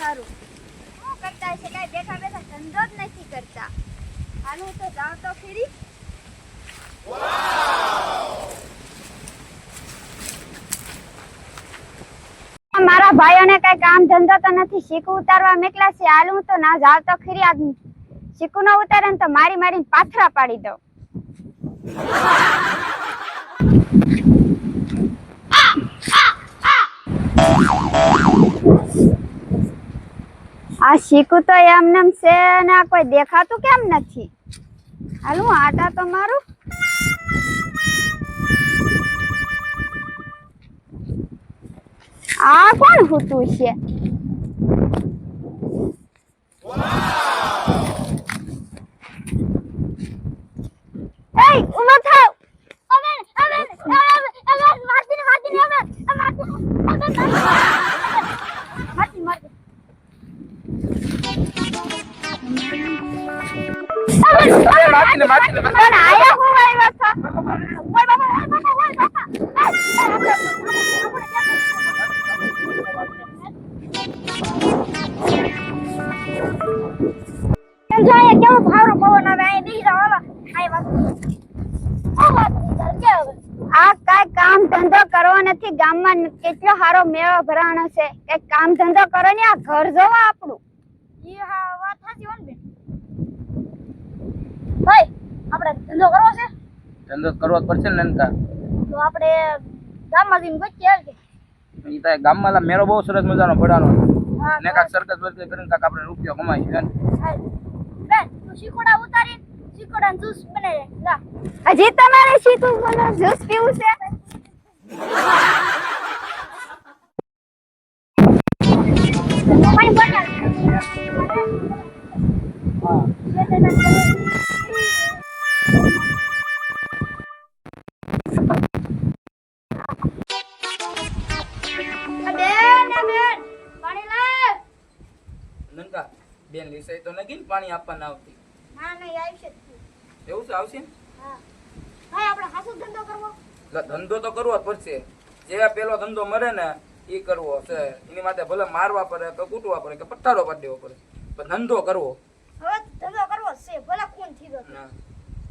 સારું શું કરતા છે કાંઈ બેઠા બેઠા ધંધો જ નથી કરતા. હાલું, તો જાવ તો ખરી મારા ભાઈઓને કઈ કામ ધંધો તો નથી, શીખું ઉતારવા મેકલા છે. હાલું તો ના જાવ તો ખરી આજ. શીખું ન ઉતારે તો મારી મારીને પાથરા પાડી દઉં. આ શીખું તો એમનેમ છે ને આ કોઈ દેખાતું કેમ નથી? હાલું, આટા તો મારું. આ કોણ હોતું છે? કામ ધંધો કરવો નથી, ગામમાં કેટલો સારો મેળો ભરાણો છે. કઈ કામ ધંધો કરો ને, આ ઘર જોવા આપણું. ભાઈ આપણે ધંધો કરવો છે? ધંધો કરવો જ પડશે ને નંતા તો આપણે ગામમાં જઈને ગોતીએ હાલ ઈ તો ગામમાં લા મેળો બહુ સરસ મજાનો ભડાનો હા ને કાક સરકસ બરકસ કરીને કાક આપણે રૂપિયો કમાઈ છે ને તું શીખોડા ઉતારી શીખોડા જ્યુસ બને. લા. હજી તમારે બોલો જ્યુસ પીવું છે? પાણી બોલ બેન નનકા બેન લીસાઈ તો નગી ને પાણી આપવાના આવતી. ના આવશે એવું છે આવશે ને? હા. ભાઈ આપણે હાસુ ધંધો કરવો? ધંધો તો કરવો જ પડશે. જે પેલો ધંધો મરે ને એ કરવો છે. એની માટે ભલે મારવા પડે કે કૂટવા પડે કે પથ્થારો પાડી દેવો પડે. પણ ધંધો કરવો. હવે ધંધો કરવો છે. ભલે થઈ ગયો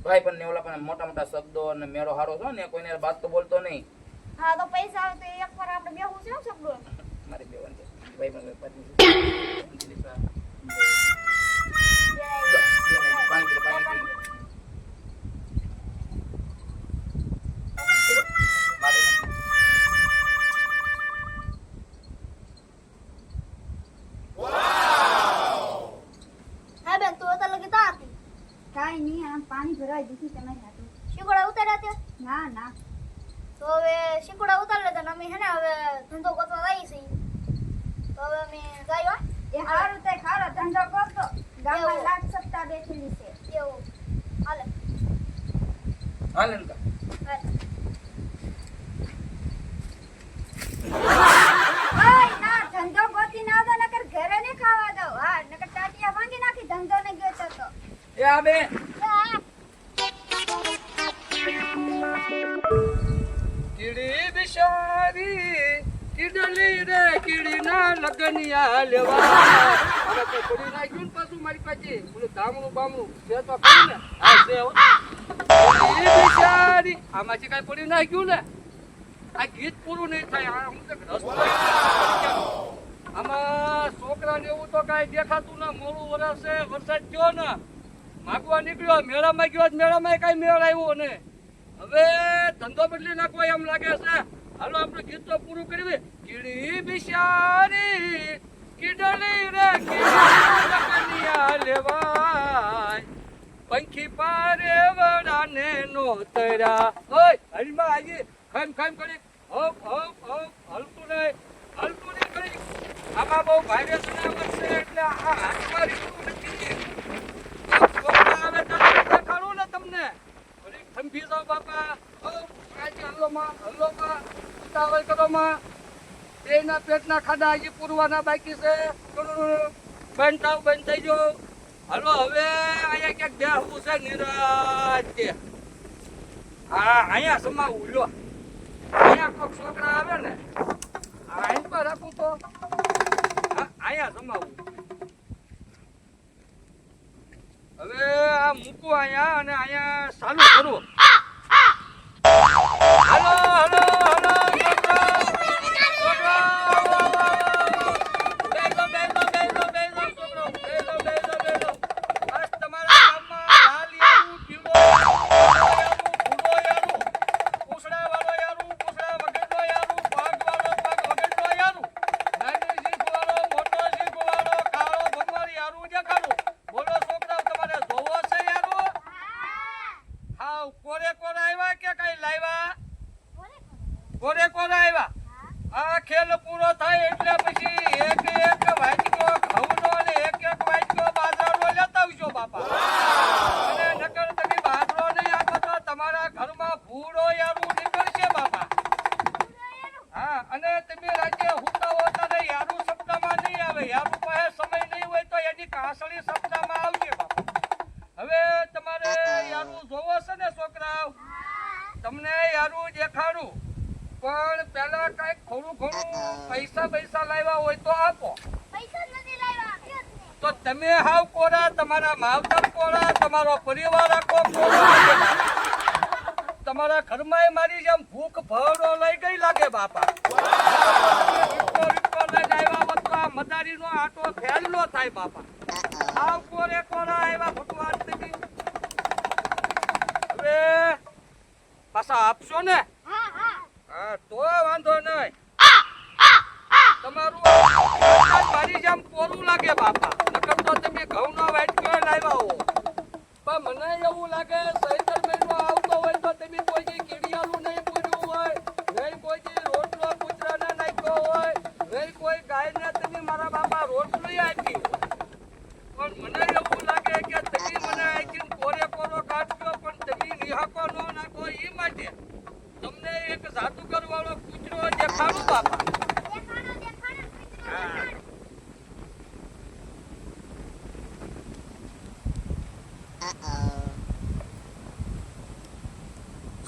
ભાઈ પણ ઓલા પણ મોટા મોટા શબ્દો અને મેળો હારો છો ને કોઈને વાત તો બોલતો નહીં. હા તો પૈસા આવે તો એક વાર આપણે બેહું છે શબ્દો? મારી બેવાન ભાઈ પણ પાણી પીધું, પાણી પીધું. મારે નથી. હા બેન તું અત્યારે લગી તા હતી કાઈ નહીં આમ પાણી ભરાઈ દીધું તમારી હાથે શીકોડા ઉતાર્યા તે ના ના તો હવે શીકોડા ઉતારી લેતા ને અમે હે ને હવે ધંધો ગોતવા આવી છીએ તો હવે અમે જાય હો. એ હારું તે ખારો ધંધો કરતો. ગામમાં લાખ સપ્તાહ બેઠેલી છે. એવું. હાલે. હાલે ને કા? હાલ. ઓય ના ધંધો ગોતી ના દો નકર ઘરે ને ખાવા દો હા નકર ટાટિયા ભાંગી નાખી ધંધો ને ગયો તો. એ આ બે. કીડલી રે કીડી ના લગનિયા લેવા હવે તો પડી નાખ્યું ને પાછું મારી પાસે બોલે ધામણું બામણું. છે તો ને? આ છે આમાંથી કઈ પડી નાખ્યું ને? આ ગીત પૂરું નહીં થાય. આ હું રસ્તો આમાં છોકરાને એવું તો કાંઈ દેખાતું ના. મોડું વરસે, વરસાદ થયો ને, માગવા નીકળ્યો. મેળામાં ગયો મેળામાં કાંઈ મેળ આવ્યો ને. હવે ધંધો બદલી નાખવા એમ લાગે છે. હાલો, આપણે ગીત તો પૂરું કરવી કીડી બિશારી કીડલી રે કીડિયા લેવાય. પંખી પારે વડાને નો તર્યા. ઓય હરીમાં આવી ખામ, ખમ કરી. હોપ હોપ હોપ, હલતું નહીં હલતું નહીં કરી. આમાં બહુ વાયરસ ના વધશે એટલે આ હાથમાં રીતું નથી. આવે તો દેખાડું ને તમને. થંભી જાઓ બાપા. હલો આજે હલ્લોમાં હલો, હવે અહીંયા આવે ને અહીં રાખું તો. અહીંયા સમાવું હવે આ મૂકું અહીંયા અને અહીંયા ચાલુ કરું. કોરે આવ્યા. આ ખેલ પૂરો થાય એટલે પછી એક એક વાટકો ઘઉંનો અને એક એક વાટકો બાજરાનો લેતા આવજો બાપા. અને નકર તમે બાજરો નહીં આપો તો તમારા ઘરમાં ભૂરો યારું નીકળશે બાપા. હા, અને તમે રાતે હુતા હો ત્યારે યારું સપનામાં નહીં આવે. યારું પાસે સમય નહીં હોય તો એની કાસળી સપનામાં આવશે બાપા. હવે તમારે યારું જોવો છે ને, છોકરાઓ? તમને યારું દેખાડું. પણ પેલા કઈ થોડું ઘણું પૈસા પૈસા લાવ્યા હોય તો આપો. તો તમે હાવ કોરા તમારા માવતર કોરા તમારો પરિવાર આખો કોરા. તમારા ઘરમાં મારી જેમ ભૂખ ભરડો લઈ ગઈ લાગે બાપા. મદારી નો આટો ફેલ નો થાય બાપા. હાવ કોરે કોરા આવ્યા ભગવાન હવે પાછા આપશો ને? હા, તો વાંધો નહીં. તમારું મારી લાગે બાપા. નકર તમે ઘઉંનો વાટક્યો લાવ્યા હો. પણ મને એવું લાગે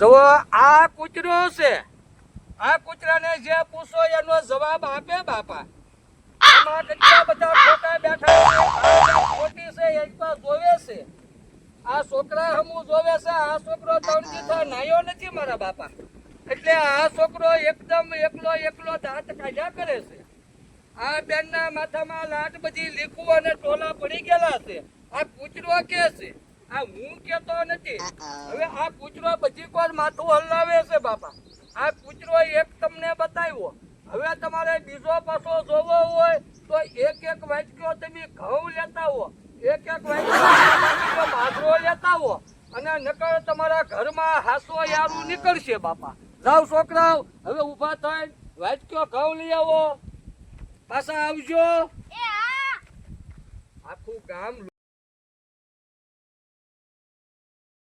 જુઓ આ કૂતરો છે. આ કૂતરાને જે પૂછો એનો જવાબ આપે બાપા. આમાં કેટલા બધા ખોટા બેઠા ખોટી છે એક જોવે છે. આ છોકરા હમું જોવે છે, આ છોકરો ત્રણ દીધો, નાયો નથી મારા બાપા. એટલે આ છોકરો એકદમ એકલો એકલો દાંત કાઢ્યા કરે છે. આ બેનના માથામાં લાટ બધી લીકું અને ટોલા પડી ગયેલા છે. આ કૂતરો કે છે? આ હું કેતો નથી. હવે આ કૂતરો બધી કોર માથું હલાવે છે બાપા. આ કૂતરો એક તમને બતાવ્યો. હવે તમારે બીજો પાછો જોવો હોય તો એક એક વાટક્યો તમે ઘઉં લેતા હો. એક એક વાટક્યો બાજરો લેતા હો. અને નકર તમારા ઘરમાં હાસો યારું નીકળશે બાપા. જાવ છોકરાઓ હવે ઊભા થઈને વાટક્યો ઘઉં લઈ આવો. પાછા આવજો. આખું ગામ